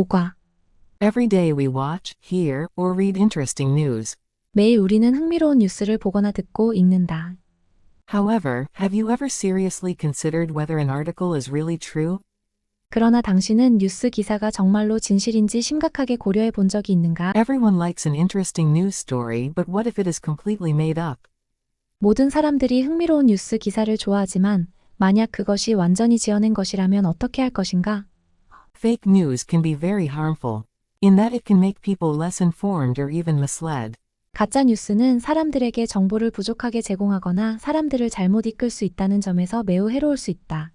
오과. Every day we watch, hear, or read interesting news. 매일 우리는 흥미로운 뉴스를 보거나 듣고 읽는다. However, have you ever seriously considered whether an article is really true? 그러나 당신은 뉴스 기사가 정말로 진실인지 심각하게 고려해 본 적이 있는가? Everyone likes an interesting news story, but what if it is completely made up? 모든 사람들이 흥미로운 뉴스 기사를 좋아하지만 만약 그것이 완전히 지어낸 것이라면 어떻게 할 것인가? Fake news can be very harmful, in that it can make people less informed or even misled. 가짜 뉴스는 사람들에게 정보를 부족하게 제공하거나 사람들을 잘못 이끌 수 있다는 점에서 매우 해로울 수 있다.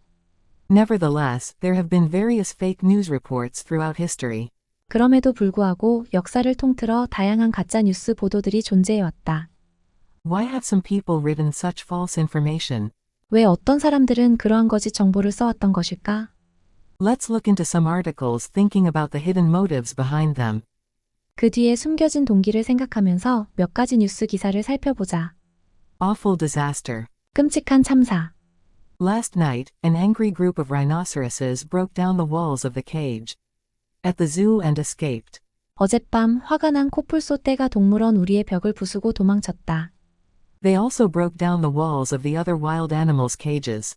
Nevertheless, there have been various fake news reports throughout history. 그럼에도 불구하고 역사를 통틀어 다양한 가짜 뉴스 보도들이 존재해왔다. Why have some people written such false information? 왜 어떤 사람들은 그러한 거짓 정보를 써왔던 것일까? Let's look into some articles thinking about the hidden motives behind them. 그 뒤에 숨겨진 동기를 생각하면서 몇 가지 뉴스 기사를 살펴보자. Awful disaster. 끔찍한 참사. Last night, an angry group of rhinoceroses broke down the walls of the cage at the zoo and escaped. 어젯밤 화가 난 코뿔소 떼가 동물원 우리의 벽을 부수고 도망쳤다. They also broke down the walls of the other wild animals' cages.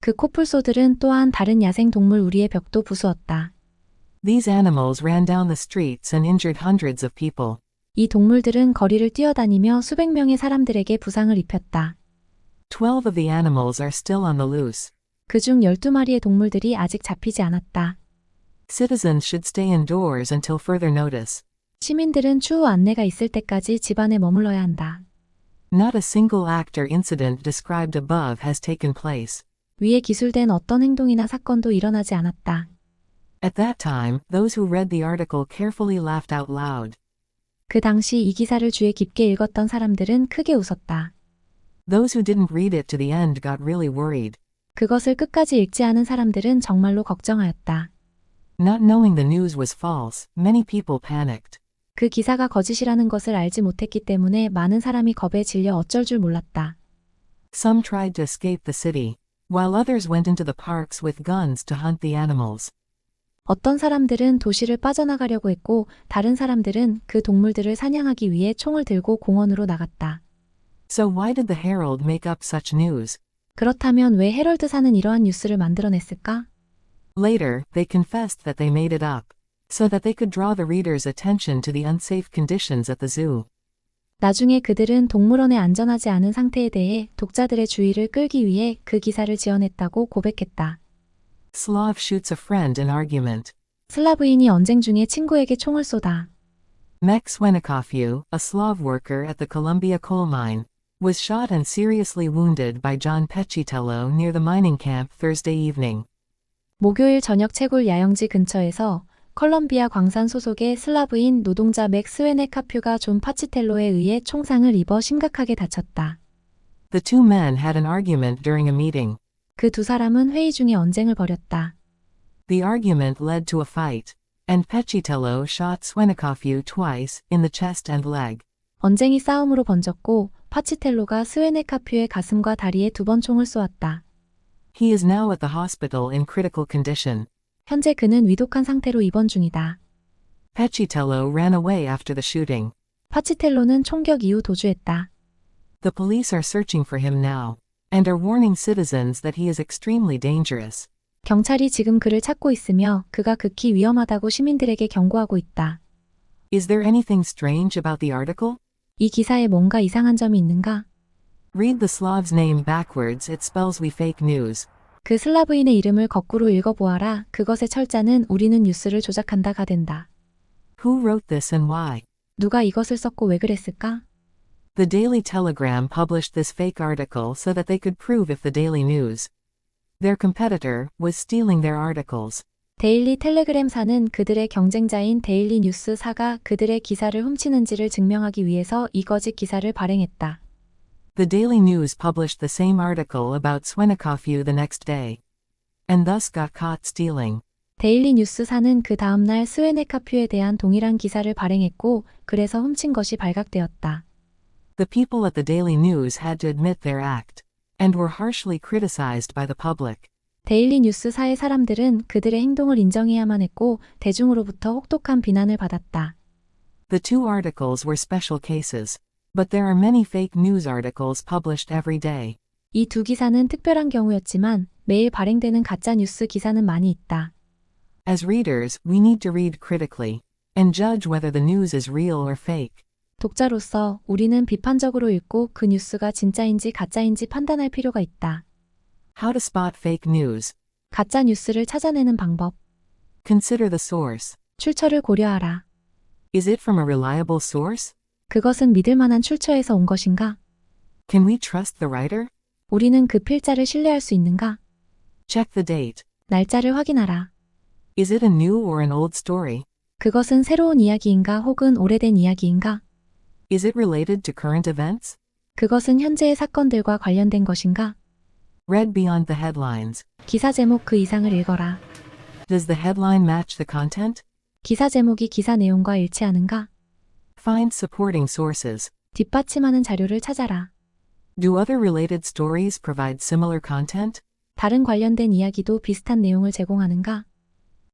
그 코뿔소들은 또한 다른 야생 동물 우리의 벽도 부수었다. These animals ran down the streets and injured hundreds of people. 이 동물들은 거리를 뛰어다니며 수백 명의 사람들에게 부상을 입혔다. Twelve of the animals are still on the loose. 그중 12마리의 동물들이 아직 잡히지 않았다. Citizens should stay indoors until further notice. 시민들은 추후 안내가 있을 때까지 집 안에 머물러야 한다. Not a single act or incident described above has taken place. 위에 기술된 어떤 행동이나 사건도 일어나지 않았다. At that time, those who read the article carefully laughed out loud. 그 당시 이 기사를 주의 깊게 읽었던 사람들은 크게 웃었다. Those who didn't read it to the end got really worried. 그것을 끝까지 읽지 않은 사람들은 정말로 걱정하였다. Not knowing the news was false, many people panicked. 그 기사가 거짓이라는 것을 알지 못했기 때문에 많은 사람이 겁에 질려 어쩔 줄 몰랐다. Some tried to escape the city, while others went into the parks with guns to hunt the animals. 어떤 사람들은 도시를 빠져나가려고 했고 다른 사람들은 그 동물들을 사냥하기 위해 총을 들고 공원으로 나갔다. So why did the Herald make up such news? 그렇다면 왜 헤럴드사는 이러한 뉴스를 만들어냈을까? Later, they confessed that they made it up, so that they could draw the reader's attention to the unsafe conditions at the zoo. 나중에 그들은 동물원에 안전하지 않은 상태에 대해 독자들의 주의를 끌기 위해 그 기사를 지어냈다고 고백했다. Slav shoots a friend in argument. 슬라브인이 언쟁 중에 친구에게 총을 쏘다. Mek Swenikofyu, a Slav worker at the Columbia coal mine, was shot and seriously wounded by John Pechitello near the mining camp Thursday evening. 목요일 저녁 채굴 야영지 근처에서 컬럼비아 광산 소속의 슬라브인 노동자 맥 스웨네 카퓨가 존 파치텔로에 의해 총상을 입어 심각하게 다쳤다. The two men had an argument during a meeting. 그 두 사람은 회의 중에 언쟁을 벌였다. The argument led to a fight, and Pechitello shot Swenikofyu twice, in the chest and leg. 언쟁이 싸움으로 번졌고 파치텔로가 스웨네 카퓨의 가슴과 다리에 두 번 총을 쏘았다. He is now at the hospital in critical condition. 현재 그는 위독한 상태로 입원 중이다. Pechitello ran away after the shooting. 파치텔로는 총격 이후 도주했다. The police are searching for him now, and are warning citizens that he is extremely dangerous. 경찰이 지금 그를 찾고 있으며 그가 극히 위험하다고 시민들에게 경고하고 있다. Is there anything strange about the article? 이 기사에 뭔가 이상한 점이 있는가? Read the Slav's name backwards, it spells we fake news. 그 슬라브인의 이름을 거꾸로 읽어보아라. 그것의 철자는 우리는 뉴스를 조작한다가 된다. Who wrote this and why? 누가 이것을 썼고 왜 그랬을까? The Daily Telegram published this fake article so that they could prove if the Daily News, their competitor, was stealing their articles. 데일리 텔레그램사는 그들의 경쟁자인 데일리 뉴스사가 그들의 기사를 훔치는지를 증명하기 위해서 이 거짓 기사를 발행했다. The Daily News published the same article about Swenikofyu the next day, and thus got caught stealing. 데일리 뉴스사는 그 다음날 스웨네카퓨에 대한 동일한 기사를 발행했고 그래서 훔친 것이 발각되었다. The people at the Daily News had to admit their act, and were harshly criticized by the public. 데일리 뉴스사의 사람들은 그들의 행동을 인정해야만 했고 대중으로부터 혹독한 비난을 받았다. The two articles were special cases. But there are many fake news articles published every day. 이 두 기사는 특별한 경우였지만 매일 발행되는 가짜 뉴스 기사는 많이 있다. As readers, we need to read critically and judge whether the news is real or fake. 독자로서 우리는 비판적으로 읽고 그 뉴스가 진짜인지 가짜인지 판단할 필요가 있다. How to spot fake news. 가짜 뉴스를 찾아내는 방법. Consider the source. 출처를 고려하라. Is it from a reliable source? 그것은 믿을 만한 출처에서 온 것인가? Can we trust the writer? 우리는 그 필자를 신뢰할 수 있는가? Check the date. 날짜를 확인하라. Is it a new or an old story? 그것은 새로운 이야기인가 혹은 오래된 이야기인가? Is it related to current events? 그것은 현재의 사건들과 관련된 것인가? Read beyond the headlines. 기사 제목 그 이상을 읽어라. Does the headline match the content? 기사 제목이 기사 내용과 일치하는가? Find supporting sources. 뒷받침하는 자료를 찾아라. Do other related stories provide similar content? 다른 관련된 이야기도 비슷한 내용을 제공하는가?